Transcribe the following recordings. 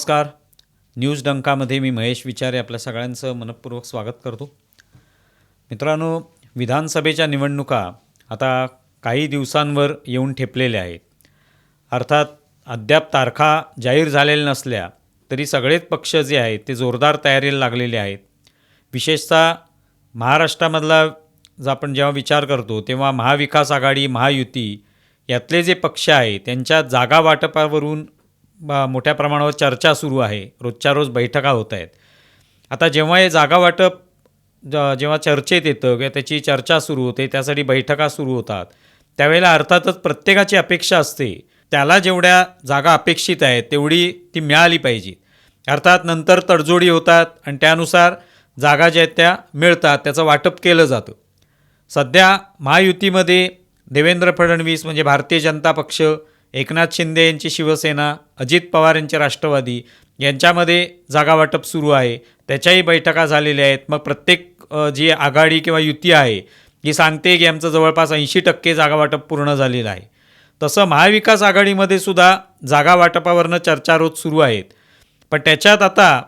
नमस्कार. न्यूज डंकामध्ये मी महेश विचारे आपल्या सगळ्यांचं मनपूर्वक स्वागत करतो. मित्रांनो विधानसभेच्या निवडणुका आता काही दिवसांवर येऊन ठेपलेल्या आहेत. अर्थात अद्याप तारखा जाहीर झालेल्या नसल्या तरी सगळेच पक्ष जे आहेत ते जोरदार तयारीला लागलेले आहेत. विशेषतः महाराष्ट्रामधला जर आपण जेव्हा विचार करतो तेव्हा महाविकास आघाडी महायुती यातले जे पक्ष आहे त्यांच्या जागा वाटपावरून मोठ्या प्रमाणावर चर्चा सुरू आहे. रोजच्या रोज बैठका होत आहेत. आता जेव्हा हे जागा वाटप जेव्हा चर्चेत येतं किंवा त्याची चर्चा सुरू होते त्यासाठी बैठका सुरू होतात. त्यावेळेला अर्थातच प्रत्येकाची अपेक्षा असते. त्याला जेवढ्या जागा अपेक्षित आहेत तेवढी ती मिळाली पाहिजे. अर्थात नंतर तडजोडी होतात आणि त्यानुसार जागा ज्या आहेत त्या मिळतात. त्याचं वाटप केलं जातं. सध्या महायुतीमध्ये देवेंद्र फडणवीस म्हणजे भारतीय जनता पक्ष एकनाथ शिंदे यांची शिवसेना अजित पवार यांचे राष्ट्रवादी यांच्यामध्ये जागावाटप सुरू आहे. त्याच्याही बैठका झालेल्या आहेत. मग प्रत्येक जी आघाडी किंवा युती आहे ही सांगते की आमचं जवळपास ऐंशी टक्के जागावाटप पूर्ण झालेलं आहे. तसं महाविकास आघाडीमध्ये सुद्धा जागा वाटपावरनं चर्चा रोज सुरू आहेत. पण त्याच्यात आता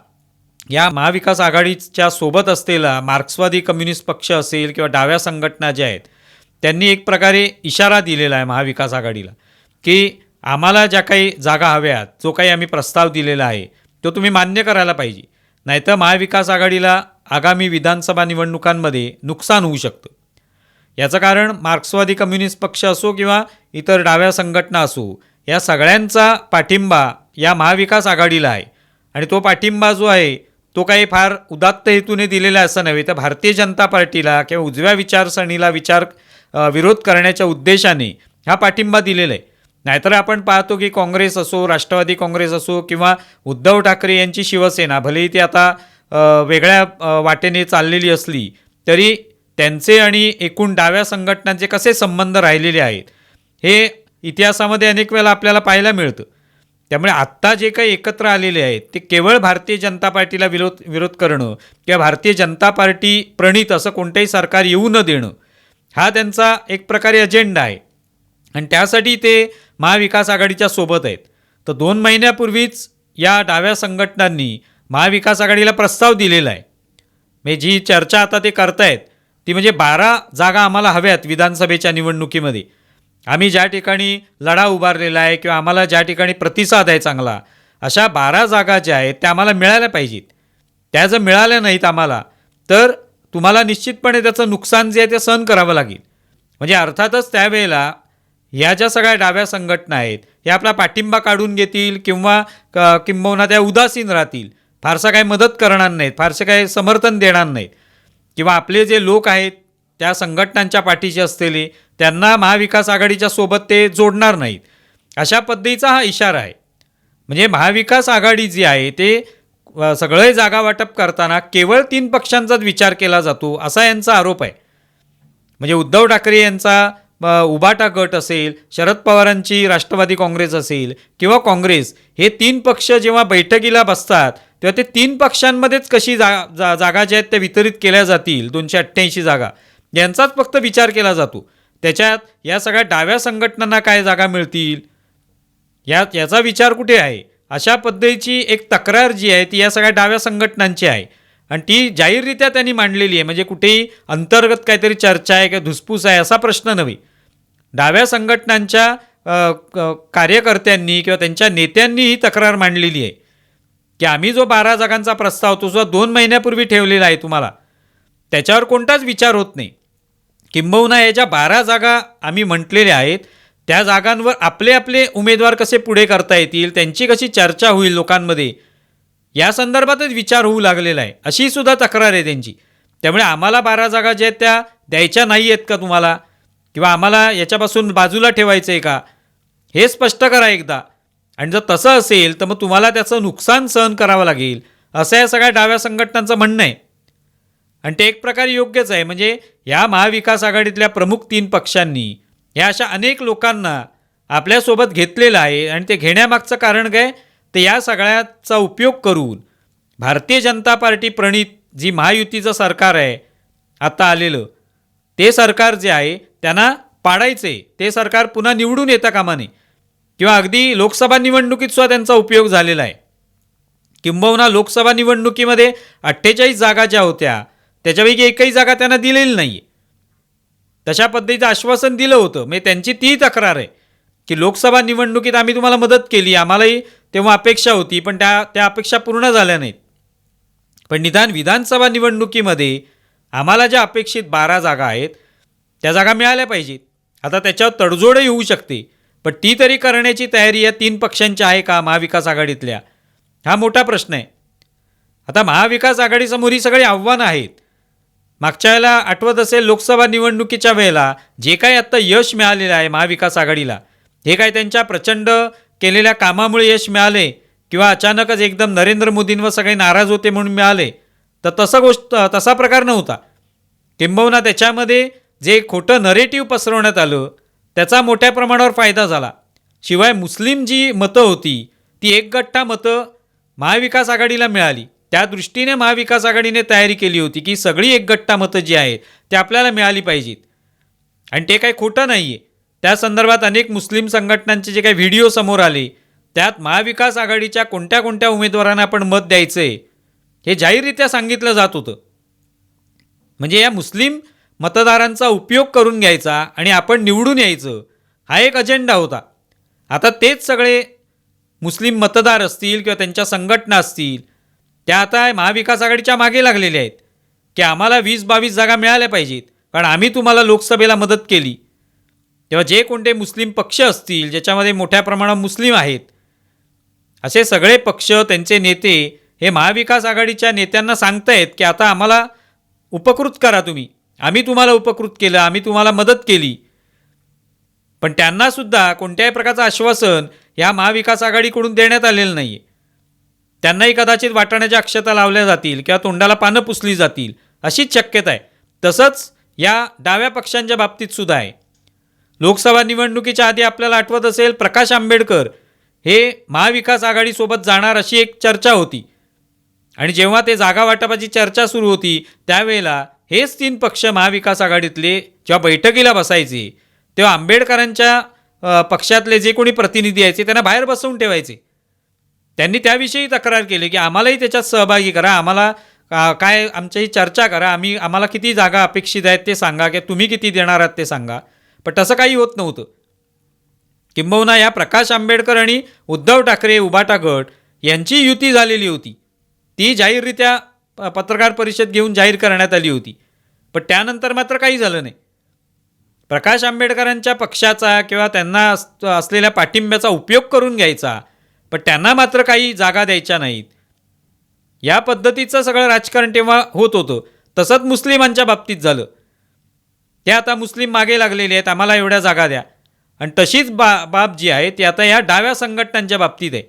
या महाविकास आघाडीच्या सोबत असलेला मार्क्सवादी कम्युनिस्ट पक्ष असेल किंवा डाव्या संघटना ज्या आहेत त्यांनी एक प्रकारे इशारा दिलेला आहे महाविकास आघाडीला. की आम्हाला ज्या काही जागा हव्यात जो काही आम्ही प्रस्ताव दिलेला आहे तो तुम्ही मान्य करायला पाहिजे. नाहीतर महाविकास आघाडीला आगामी विधानसभा निवडणुकांमध्ये नुकसान होऊ शकतं. याचं कारण मार्क्सवादी कम्युनिस्ट पक्ष असो किंवा इतर डाव्या संघटना असो या सगळ्यांचा पाठिंबा या महाविकास आघाडीला आहे. आणि तो पाठिंबा जो आहे तो काही फार उदात्त हेतूने दिलेला आहे असं नव्हे तर भारतीय जनता पार्टीला किंवा उजव्या विचारसरणीला विचार विरोध करण्याच्या उद्देशाने हा पाठिंबा दिलेला आहे. नाहीतर आपण पाहतो की काँग्रेस असो राष्ट्रवादी काँग्रेस असो किंवा उद्धव ठाकरे यांची शिवसेना भलेही ती आता वेगळ्या वाटेने चाललेली असली तरी त्यांचे आणि एकूण डाव्या संघटनांचे कसे संबंध राहिलेले आहेत हे इतिहासामध्ये अनेक वेळेला आपल्याला पाहायला मिळतं. त्यामुळे आत्ता जे काही एकत्र आलेले आहेत ते केवळ भारतीय जनता पार्टीला विरोध विरोध करणं किंवा भारतीय जनता पार्टी प्रणित असं कोणतंही सरकार येऊ न देणं हा त्यांचा एक प्रकारे अजेंडा आहे. आणि त्यासाठी ते महाविकास आघाडीच्या सोबत आहेत. तर दोन महिन्यापूर्वीच या डाव्या संघटनांनी महाविकास आघाडीला प्रस्ताव दिलेला आहे. म्हणजे जी चर्चा आता ते करतायत ती म्हणजे बारा जागा आम्हाला हव्यात विधानसभेच्या निवडणुकीमध्ये. आम्ही ज्या ठिकाणी लढा उभारलेला आहे किंवा आम्हाला ज्या ठिकाणी प्रतिसाद आहे चांगला अशा बारा जागा ज्या आहेत त्या आम्हाला मिळाल्या पाहिजेत. त्या जर मिळाल्या नाहीत आम्हाला तर तुम्हाला निश्चितपणे त्याचं नुकसान जे आहे ते सहन करावं लागेल. म्हणजे अर्थातच त्यावेळेला ह्या ज्या सगळ्या डाव्या संघटना आहेत या आपला पाठिंबा काढून घेतील किंवा क- किंबहुना त्या उदासीन राहतील. फारसं काही मदत करणार नाहीत फारसं काही समर्थन देणार नाहीत. किंवा आपले जे लोक आहेत त्या संघटनांच्या पाठीशी असलेले त्यांना महाविकास आघाडीच्या सोबत ते जोडणार नाहीत. अशा पद्धतीचा हा इशारा आहे. म्हणजे महाविकास आघाडी जी आहे ते सगळे जागा वाटप करताना केवळ तीन पक्षांचाच विचार केला जातो असा यांचा आरोप आहे. म्हणजे उद्धव ठाकरे यांचा उबाटा गट असेल शरद पवारांची राष्ट्रवादी काँग्रेस असेल किंवा काँग्रेस हे तीन पक्ष जेव्हा बैठकीला बसतात तेव्हा ते तीन पक्षांमध्येच कशी जा जा जागा ज्या आहेत त्या वितरित केल्या जातील दोनशे अठ्ठ्याऐंशी जागा यांचाच फक्त विचार केला जातो. त्याच्यात या सगळ्या डाव्या संघटनांना काय जागा मिळतील? या याचा विचार कुठे आहे? अशा पद्धतीची एक तक्रार जी आहे ती या सगळ्या डाव्या संघटनांची आहे. आणि ती जाहीररित्या त्यांनी मांडलेली आहे. म्हणजे कुठेही अंतर्गत काहीतरी चर्चा आहे किंवा धुसफूस आहे असा प्रश्न नव्हे. डाव्या संघटनांच्या क- कार्यकर्त्यांनी किंवा त्यांच्या नेत्यांनी ही तक्रार मांडलेली आहे. की आम्ही जो बारा जागांचा प्रस्ताव तो सुद्धा दोन महिन्यापूर्वी ठेवलेला आहे तुम्हाला. त्याच्यावर कोणताच विचार होत नाही. किंबहुना या ज्या बारा जागा आम्ही म्हटलेल्या आहेत त्या जागांवर आपले आपले उमेदवार कसे पुढे करता येतील त्यांची कशी चर्चा होईल लोकांमध्ये या संदर्भातच विचार होऊ लागलेला आहे. अशी सुद्धा तक्रार आहे त्यांची. त्यामुळे आम्हाला बारा जागा ज्या आहेत त्या द्यायच्या नाही आहेत का तुम्हाला? किंवा आम्हाला याच्यापासून बाजूला ठेवायचं आहे का? हे स्पष्ट करा एकदा. आणि जर तसं असेल तर मग तुम्हाला त्याचं नुकसान सहन करावं लागेल. असं या सगळ्या डाव्या संघटनांचं म्हणणं आहे. आणि ते एक प्रकारे योग्यच आहे. म्हणजे या महाविकास आघाडीतल्या प्रमुख तीन पक्षांनी या अशा अनेक लोकांना आपल्यासोबत घेतलेलं आहे आणि ते घेण्यामागचं कारण काय? ते या सगळ्याचा उपयोग करून भारतीय जनता पार्टी प्रणित जी महायुतीचं सरकार आहे आता आलेलं ते सरकार जे आहे त्यांना पाडायचे. ते सरकार पुन्हा निवडून येता कामा नये किंवा अगदी लोकसभा निवडणुकीत सुद्धा त्यांचा उपयोग झालेला आहे. किंबहुना लोकसभा निवडणुकीमध्ये अठ्ठेचाळीस जागा ज्या होत्या त्याच्यापैकी एकही जागा त्यांना दिलेली नाही तशा पद्धतीचं आश्वासन दिलं होतं. म्हणजे त्यांची ती तक्रार आहे की लोकसभा निवडणुकीत आम्ही तुम्हाला मदत केली. आम्हालाही तेव्हा अपेक्षा होती पण त्या त्या अपेक्षा पूर्ण झाल्या नाहीत. पण निदान विधानसभा निवडणुकीमध्ये आम्हाला ज्या अपेक्षित बारा जागा आहेत त्या जागा मिळाल्या पाहिजेत. आता त्याच्यावर तडजोडही होऊ शकते. पण ती तरी करण्याची तयारी या तीन पक्षांची आहे का महाविकास आघाडीतल्या? हा मोठा प्रश्न आहे. आता महाविकास आघाडीसमोर ही सगळी आव्हानं आहेत. मागच्या वेळेला आठवत असेल लोकसभा निवडणुकीच्या वेळेला जे काही आत्ता यश मिळालेलं आहे महाविकास आघाडीला हे काय त्यांच्या प्रचंड केलेल्या कामामुळे यश मिळाले किंवा अचानकच एकदम नरेंद्र मोदींवर सगळे नाराज होते म्हणून मिळाले? तर तसं गोष्ट तसा प्रकार नव्हता. किंबहुना त्याच्यामध्ये जे खोटं नरेटिव्ह पसरवण्यात आलं त्याचा मोठ्या प्रमाणावर फायदा झाला. शिवाय मुस्लिम जी मतं होती ती एकगठ्ठा मतं महाविकास आघाडीला मिळाली. त्या दृष्टीने महाविकास आघाडीने तयारी केली होती की सगळी एक गट्टा मतं जी आहेत ती आपल्याला मिळाली पाहिजेत. आणि ते काही खोटं नाही आहे त्या संदर्भात अनेक मुस्लिम संघटनांचे जे काही व्हिडिओ समोर आले त्यात महाविकास आघाडीच्या कोणत्या कोणत्या उमेदवारांना आपण मत द्यायचं आहे हे जाहीररित्या सांगितलं जात होतं. म्हणजे या मुस्लिम मतदारांचा उपयोग करून घ्यायचा आणि आपण निवडून यायचं हा एक अजेंडा होता. आता तेच सगळे मुस्लिम मतदार असतील किंवा त्यांच्या संघटना असतील त्या आता महाविकास आघाडीच्या मागे लागलेल्या आहेत की आम्हाला वीस बावीस जागा मिळाल्या पाहिजेत कारण आम्ही तुम्हाला लोकसभेला मदत केली. तेव्हा जे कोणते मुस्लिम पक्ष असतील ज्याच्यामध्ये मोठ्या प्रमाणात मुस्लिम आहेत असे सगळे पक्ष त्यांचे नेते हे महाविकास आघाडीच्या नेत्यांना सांगतायत की आता आम्हाला उपकृत करा तुम्ही. आम्ही तुम्हाला उपकृत केलं आम्ही तुम्हाला मदत केली. पण त्यांनासुद्धा कोणत्याही प्रकारचं आश्वासन या महाविकास आघाडीकडून देण्यात आलेलं नाही आहे त्यांनाही कदाचित वाटाण्याच्या अक्षता लावल्या जातील किंवा तोंडाला पानं पुसली जातील अशीच शक्यता आहे. तसंच या डाव्या पक्षांच्या बाबतीत सुद्धा आहे. लोकसभा निवडणुकीच्या आधी आपल्याला आठवत असेल प्रकाश आंबेडकर हे महाविकास आघाडीसोबत जाणार अशी एक चर्चा होती. आणि जेव्हा ते जागा वाटपाची चर्चा सुरू होती त्यावेळेला हेच तीन पक्ष महाविकास आघाडीतले जेव्हा बैठकीला बसायचे तेव्हा आंबेडकरांच्या पक्षातले जे कोणी प्रतिनिधी यायचे त्यांना बाहेर बसवून ठेवायचे. त्यांनी त्याविषयी तक्रार केली की आम्हालाही त्याच्यात सहभागी करा आम्हाला काय आमच्याही चर्चा करा आम्ही आम्हाला किती जागा अपेक्षित आहेत ते सांगा किंवा तुम्ही किती देणार आहात ते सांगा. पण तसं काही होत नव्हतं. किंबहुना या प्रकाश आंबेडकर आणि उद्धव ठाकरे उबाटा गट यांची युती झालेली होती. ती जाहीररित्या प- पत्रकार परिषद घेऊन जाहीर करण्यात आली होती. पण त्यानंतर मात्र काही झालं नाही. प्रकाश आंबेडकरांच्या पक्षाचा किंवा त्यांना अस- असलेल्या पाठिंब्याचा उपयोग करून घ्यायचा पण त्यांना मात्र काही जागा द्यायच्या नाहीत. या पद्धतीचं सगळं राजकारण तेव्हा होत होतं. तसंच मुस्लिमांच्या बाबतीत झालं. ते आता मुस्लिम मागे लागलेले आहेत आम्हाला एवढ्या जागा द्या. आणि तशीच बा बाब जी आहे ती आता या डाव्या संघटनांच्या बाबतीत आहे.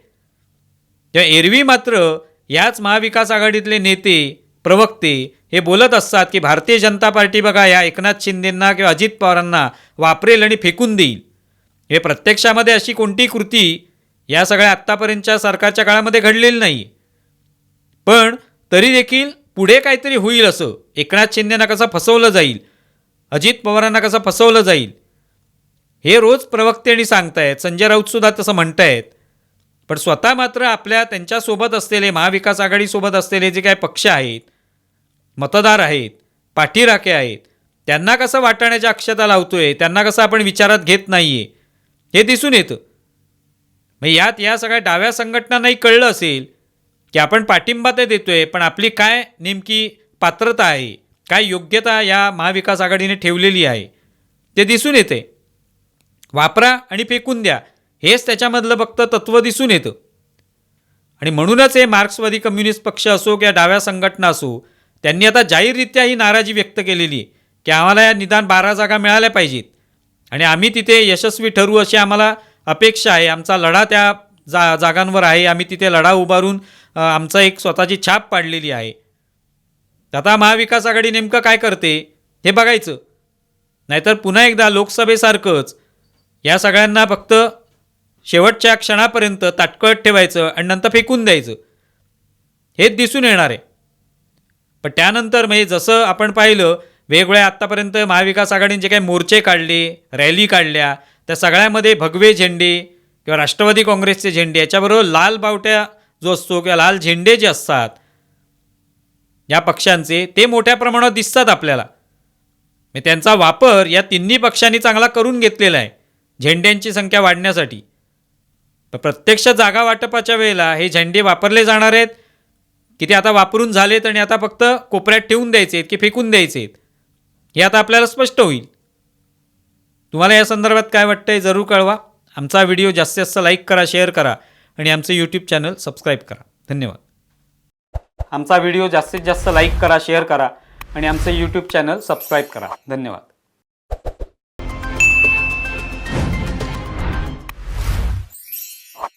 तेव्हा एरवी मात्र याच महाविकास आघाडीतले नेते प्रवक्ते हे बोलत असतात की भारतीय जनता पार्टी बघा या एकनाथ शिंदेंना किंवा अजित पवारांना वापरेल आणि फेकून देईल. हे प्रत्यक्षामध्ये अशी कोणती कृती या सगळ्या आत्तापर्यंतच्या सरकारच्या काळामध्ये घडलेली नाही. पण तरी देखील पुढे काहीतरी होईल असं. एकनाथ शिंदेना कसं फसवलं जाईल? अजित पवारांना कसं फसवलं जाईल? हे रोज प्रवक्त्यांनी सांगतायत. संजय राऊतसुद्धा तसं म्हणतायत. पण स्वतः मात्र आपल्या त्यांच्यासोबत असलेले महाविकास आघाडीसोबत असलेले जे काही पक्ष आहेत मतदार आहेत पाठीराखे आहेत त्यांना कसं वाटाण्याच्या अक्षता लावतोय त्यांना कसं आपण विचारात घेत नाही आहे हे दिसून येतं. मग यात या सगळ्या डाव्या संघटनांनाही कळलं असेल की आपण पाठिंबा ते देतोय पण आपली काय नेमकी पात्रता आहे काय योग्यता या महाविकास आघाडीने ठेवलेली आहे ते दिसून येते. वापरा आणि फेकून द्या. हेच त्याच्यामधलं फक्त तत्त्व दिसून येतं. आणि म्हणूनच हे मार्क्सवादी कम्युनिस्ट पक्ष असो किंवा डाव्या संघटना असो त्यांनी आता जाहीररित्या ही नाराजी व्यक्त केलेली आहे की आम्हाला या निदान बारा जागा मिळाल्या पाहिजेत. आणि आम्ही तिथे यशस्वी ठरू अशी आम्हाला अपेक्षा आहे. आमचा लढा त्या जा जागांवर आहे. आम्ही तिथे लढा उभारून आमचा एक स्वतःची छाप पाडलेली आहे. आता महाविकास आघाडी नेमकं काय करते हे बघायचं. नाहीतर पुन्हा एकदा लोकसभेसारखंच या सगळ्यांना फक्त शेवटच्या क्षणापर्यंत ताटकळत ठेवायचं आणि नंतर फेकून द्यायचं. हेच दिसून येणार आहे. पण त्यानंतर म्हणजे जसं आपण पाहिलं वेगवेगळ्या आत्तापर्यंत महाविकास आघाडीने जे काही मोर्चे काढले रॅली काढल्या त्या सगळ्यामध्ये भगवे झेंडे किंवा राष्ट्रवादी काँग्रेसचे झेंडे याच्याबरोबर लाल बावट्या जो असतो किंवा लाल झेंडे जे असतात या पक्षांचे ते मोठ्या प्रमाणात दिसतात आपल्याला. मग त्यांचा वापर या तिन्ही पक्षांनी चांगला करून घेतलेला आहे झेंड्यांची संख्या वाढण्यासाठी. प्रत्यक्ष जागा वाटपाच्या वेळेला हे झेंडे वापरले जाणार आहेत. की ते आता वापरून झालेत आणि आता फक्त कोपऱ्यात ठेवून द्यायचे आहेत की फेकून द्यायचे आहेत? हे आता आपल्याला स्पष्ट होईल. तुम्हाला या संदर्भात काय वाटतंय जरूर कळवा. आमचा व्हिडिओ जास्तीत जास्त लाईक करा शेअर करा आणि आमचं यूट्यूब चॅनल सबस्क्राईब करा. धन्यवाद. आमचा व्हिडिओ जास्तीत जास्त लाईक करा शेअर करा आणि आमचं यूट्यूब चॅनल सबस्क्राईब करा. धन्यवाद.